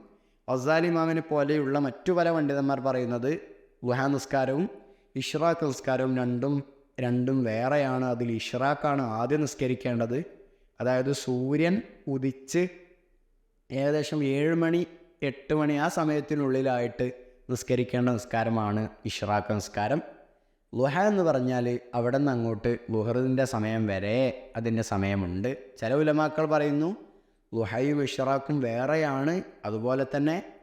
അസാലി മാമിനെ പോലെയുള്ള മറ്റു പല പണ്ഡിതന്മാർ പറയുന്നത് ഗുഹാ നിസ്കാരവും ഇഷ്റാഖ് നിസ്കാരവും രണ്ടും രണ്ടും വേറെയാണ്. അതിൽ ഇഷ്റാഖാണ് ആദ്യം നിസ്കരിക്കേണ്ടത്. അതായത് സൂര്യൻ ഉദിച്ച് ഏകദേശം ഏഴ് മണി എട്ട് മണി ആ സമയത്തിനുള്ളിലായിട്ട് നിസ്കരിക്കേണ്ട നിസ്കാരമാണ് ഇഷ്റാഖ് നിസ്കാരം. ലുഹ എന്ന് പറഞ്ഞാൽ അവിടെ നിന്ന് അങ്ങോട്ട് ലുഹറിന്റെ സമയം വരെ അതിന്റെ സമയമുണ്ട്. ചില ഉലമാക്കൾ പറയുന്നു ലുഹയും ഇഷ്റാഖും വേറെയാണ്. അതുപോലെ തന്നെ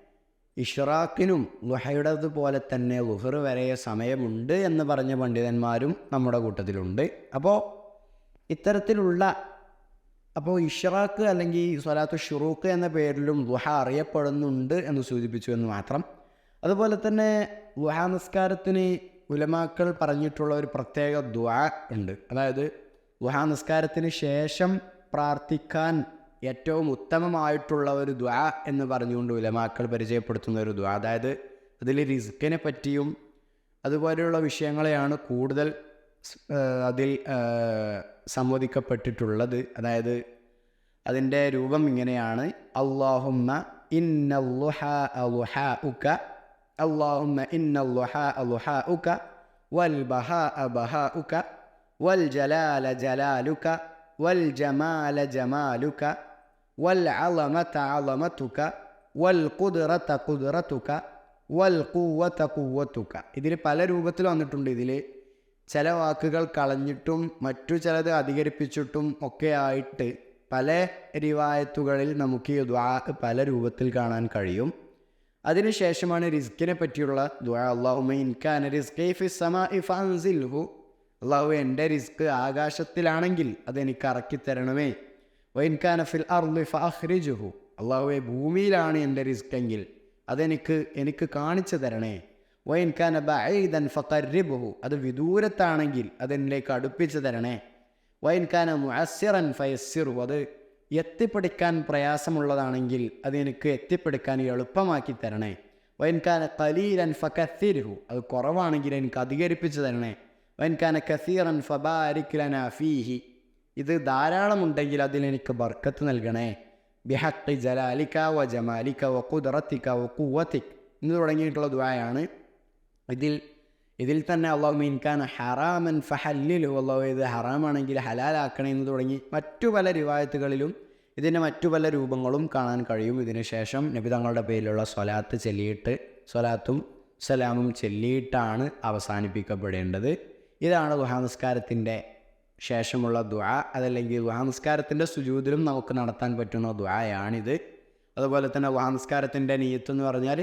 ഇഷ്റാഖിനും ലുഹയുടേതുപോലെ തന്നെ ലുഹർ വരെ സമയമുണ്ട് എന്ന് പറഞ്ഞ പണ്ഡിതന്മാരും നമ്മുടെ കൂട്ടത്തിലുണ്ട്. അപ്പോൾ ഇത്തരത്തിലുള്ള അപ്പോൾ ഇഷ്റാഖ് അല്ലെങ്കിൽ സ്വലാത്തു ഷുറൂഖ് എന്ന പേരിലും ലുഹ അറിയപ്പെടുന്നുണ്ട് എന്ന് സൂചിപ്പിച്ചു എന്ന് മാത്രം. അതുപോലെ തന്നെ ലുഹ നിസ്കാരത്തിന് ഉലമാക്കൾ പറഞ്ഞിട്ടുള്ള ഒരു പ്രത്യേക ദ്വാ ഉണ്ട്. അതായത് ലുഹ നിസ്കാരത്തിന് ശേഷം പ്രാർത്ഥിക്കാൻ ഏറ്റവും ഉത്തമമായിട്ടുള്ള ഒരു ദ്വാ എന്ന് പറഞ്ഞുകൊണ്ട് ഉലമാക്കൾ പരിചയപ്പെടുത്തുന്ന ഒരു ദ്വാ. അതായത് അതിൽ റിസ്ക്കിനെ പറ്റിയും അതുപോലെയുള്ള വിഷയങ്ങളെയാണ് കൂടുതൽ അതിൽ സംവദിക്കപ്പെട്ടിട്ടുള്ളത്. അതായത് അതിന്റെ രൂപം ഇങ്ങനെയാണ്. അള്ളാഹുമ്മ ഇന്നുഹ അള്ളാഹുമ്മ ഇന്നുഹ ഉക വൽ ബഹ അബഹ ഉക വൽ ജലാല ജലാലുക വൽ ജമാല ജമാലുക വൽ علمتك والقدرة قدرتك والقوة قوتك. ഇതിൽ പല രൂപത്തിൽ വന്നിട്ടുണ്ട്. ഇതിൽ ചില വാക്കുകൾ കളഞ്ഞിട്ടും മറ്റു ചിലത് അധികരിപ്പിച്ചിട്ടും ഒക്കെ ആയിട്ട് പല റിവായത്തുകളിൽ നമുക്ക് ഈ ദ്വാ പല രൂപത്തിൽ കാണാൻ കഴിയും. അതിനുശേഷമാണ് റിസ്കിനെ പറ്റിയുള്ള ദ്വാ അള്ളാഹുമ ഇൻകാന റിസ്ക് അള്ളാഹു എന്റെ റിസ്ക് ആകാശത്തിലാണെങ്കിൽ അതെനിക്ക് ഇറക്കി തരണമേ വൈൻകാന അള്ളാഹുവെ ഭൂമിയിലാണ് എന്റെ റിസ്ക് എങ്കിൽ അതെനിക്ക് എനിക്ക് കാണിച്ചു തരണേ. വൈൻകാന ബൈദൻ ഫഖർരിബുഹു അത് വിദൂരത്താണെങ്കിൽ അതെന്നിലേക്ക് അടുപ്പിച്ചു തരണേ. വൈൻകാന മുഅസ്സിറൻ ഫയസ്സിറു അത് എത്തിപ്പിടിക്കാൻ പ്രയാസമുള്ളതാണെങ്കിൽ അതെനിക്ക് എത്തിപ്പിടിക്കാൻ എളുപ്പമാക്കി തരണേ. വൈൻകാന കലീലൻ ഫക്കത്തിരുഹു അത് കുറവാണെങ്കിൽ എനിക്ക് അധികരിപ്പിച്ചു തരണേ. വൈൻകാന കസീറൻ ഫബാരിക്ലന ഫീഹി. ഇത് ധാരാളമുണ്ടെങ്കിൽ അതിലെനിക്ക് ബർക്കത്ത് നൽകണേ. ബിഹക്കി ജലാലിക്ക വ ജമാലിക്ക വ കുദറത്തിക്ക വ കുവത്തിക് എന്ന് തുടങ്ങിയിട്ടുള്ള ദ്വായാണ് ഇതിൽ ഇതിൽ തന്നെ അള്ളാഹു മീൻഖാൻ ഹറാമൻ ഫഹല്ലിലു അള്ളാഹു ഇത് ഹറാമാണെങ്കിൽ ഹലാലാക്കണേ എന്ന് തുടങ്ങി മറ്റു പല റിവായത്തുകളിലും ഇതിന്റെ മറ്റു പല രൂപങ്ങളും കാണാൻ കഴിയും. ഇതിന് ശേഷം നബി തങ്ങളുടെ പേരിലുള്ള സ്വലാത്ത് ചെല്ലിയിട്ട് സ്വലാത്തും സലാമും ചെല്ലിയിട്ടാണ് അവസാനിപ്പിക്കപ്പെടേണ്ടത്. ഇതാണ് ദുഹാനസ്കാരത്തിന്റെ ശേഷമുള്ള ദുആ അതല്ലെങ്കിൽ വാഹനസ്കാരത്തിന്റെ സുജൂതിലും നമുക്ക് നടത്താൻ പറ്റുന്ന ദ്വായാണിത് അതുപോലെ തന്നെ വാഹനസ്കാരത്തിന്റെ നീയത്ത് എന്ന് പറഞ്ഞാൽ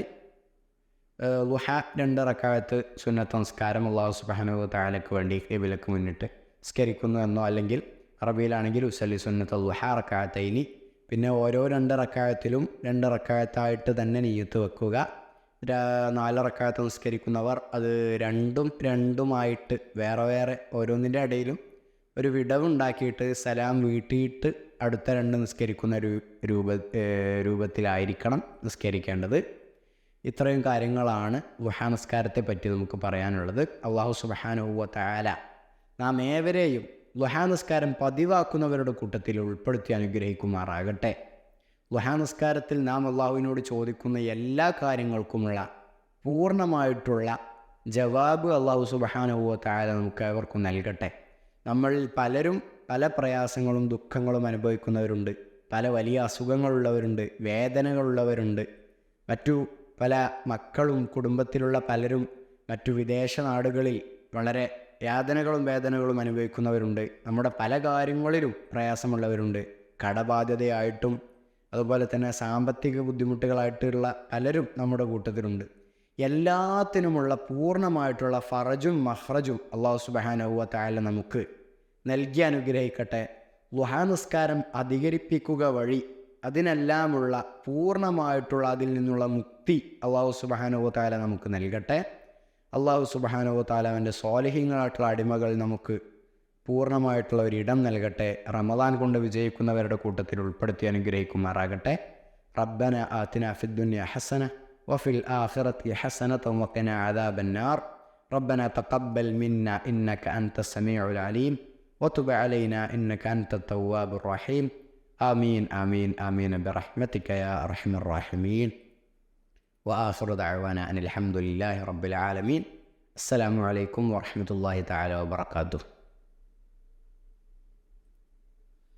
ലുഹ രണ്ട് റക്കായത്ത് സുന്നത്ത് നമസ്കാരം അള്ളാഹു സുബാനു താലക്ക് വേണ്ടി കിബിലക്ക് മുന്നിട്ട് സ്കരിക്കുന്നു എന്നോ അല്ലെങ്കിൽ അറബിയിലാണെങ്കിൽ ഉസലി സുന്നത്ത് ലുഹ റക്കായത്തൈനി. പിന്നെ ഓരോ രണ്ട് റക്കായത്തിലും രണ്ട് റക്കായത്തായിട്ട് തന്നെ നീയത്ത് വെക്കുക. ര- നാല് റക്കായത്ത് നിസ്കരിക്കുന്നവർ അത് രണ്ടും രണ്ടുമായിട്ട് വേറെ വേറെ ഓരോന്നിന്റെ ഇടയിലും ഒരു വിടവുണ്ടാക്കിയിട്ട് സലാം വീട്ടിയിട്ട് അടുത്ത രണ്ട് നിസ്കരിക്കുന്ന ഒരു രൂപ രൂപത്തിലായിരിക്കണം നിസ്കരിക്കേണ്ടത്. ഇത്രയും കാര്യങ്ങളാണ് വുഹാ നിസ്കാരത്തെ പറ്റി നമുക്ക് പറയാനുള്ളത്. അള്ളാഹു സുബാനുവ താല നാം ഏവരെയും വുഹാ നിസ്കാരം പതിവാക്കുന്നവരുടെ കൂട്ടത്തിൽ ഉൾപ്പെടുത്തി അനുഗ്രഹിക്കുമാറാകട്ടെ. വുഹാ നിസ്കാരത്തിൽ നാം അള്ളാഹുവിനോട് ചോദിക്കുന്ന എല്ലാ കാര്യങ്ങൾക്കുമുള്ള പൂർണമായിട്ടുള്ള ജവാബ് അള്ളാഹു സുബാനുവ താല നമുക്ക് ഏവർക്കും നൽകട്ടെ. നമ്മളിൽ പലരും പല പ്രയാസങ്ങളും ദുഃഖങ്ങളും അനുഭവിക്കുന്നവരുണ്ട്. പല വലിയ അസുഖങ്ങളുള്ളവരുണ്ട് വേദനകളുള്ളവരുണ്ട്. മറ്റു പല മക്കളും കുടുംബത്തിലുള്ള പലരും മറ്റു വിദേശ നാടുകളിൽ വളരെ യാതനകളും വേദനകളും അനുഭവിക്കുന്നവരുണ്ട്. നമ്മുടെ പല കാര്യങ്ങളിലും പ്രയാസമുള്ളവരുണ്ട്. കടബാധ്യതയായിട്ടും അതുപോലെ തന്നെ സാമ്പത്തിക ബുദ്ധിമുട്ടുകളായിട്ടുള്ള പലരും നമ്മുടെ കൂട്ടത്തിലുണ്ട്. എല്ലാത്തിനുമുള്ള പൂർണമായിട്ടുള്ള ഫറജും മഹ്റജും അള്ളാഹു സുബഹാനഹുവ താല നമുക്ക് നൽകി അനുഗ്രഹിക്കട്ടെ. ലുഹാനസ്കാരം അധികരിപ്പിക്കുക വഴി അതിനെല്ലാമുള്ള പൂർണമായിട്ടുള്ള അതിൽ നിന്നുള്ള മുക്തി അള്ളാഹു സുബഹാനുവ താല നമുക്ക് നൽകട്ടെ. അള്ളാഹു സുബഹാനുവ താല അവന്റെ സ്വാലിഹ്യങ്ങളായിട്ടുള്ള അടിമകൾ നമുക്ക് പൂർണമായിട്ടുള്ള ഒരിടം നൽകട്ടെ. റമദാൻ കൊണ്ട് വിജയിക്കുന്നവരുടെ കൂട്ടത്തിൽ ഉൾപ്പെടുത്തി അനുഗ്രഹിക്കുമാറാകട്ടെ. റബ്ബന ആത്തിന ഫിദ്ദുന്യ ഹസന وفي الآخرة حسنة وقنا عذاب النار. ربنا تقبل منا إنك أنت السميع العليم وتب علينا إنك أنت التواب الرحيم. آمين آمين آمين برحمتك يا أرحم الراحمين. وآخر دعوانا أن الحمد لله رب العالمين. السلام عليكم ورحمة الله تعالى وبركاته.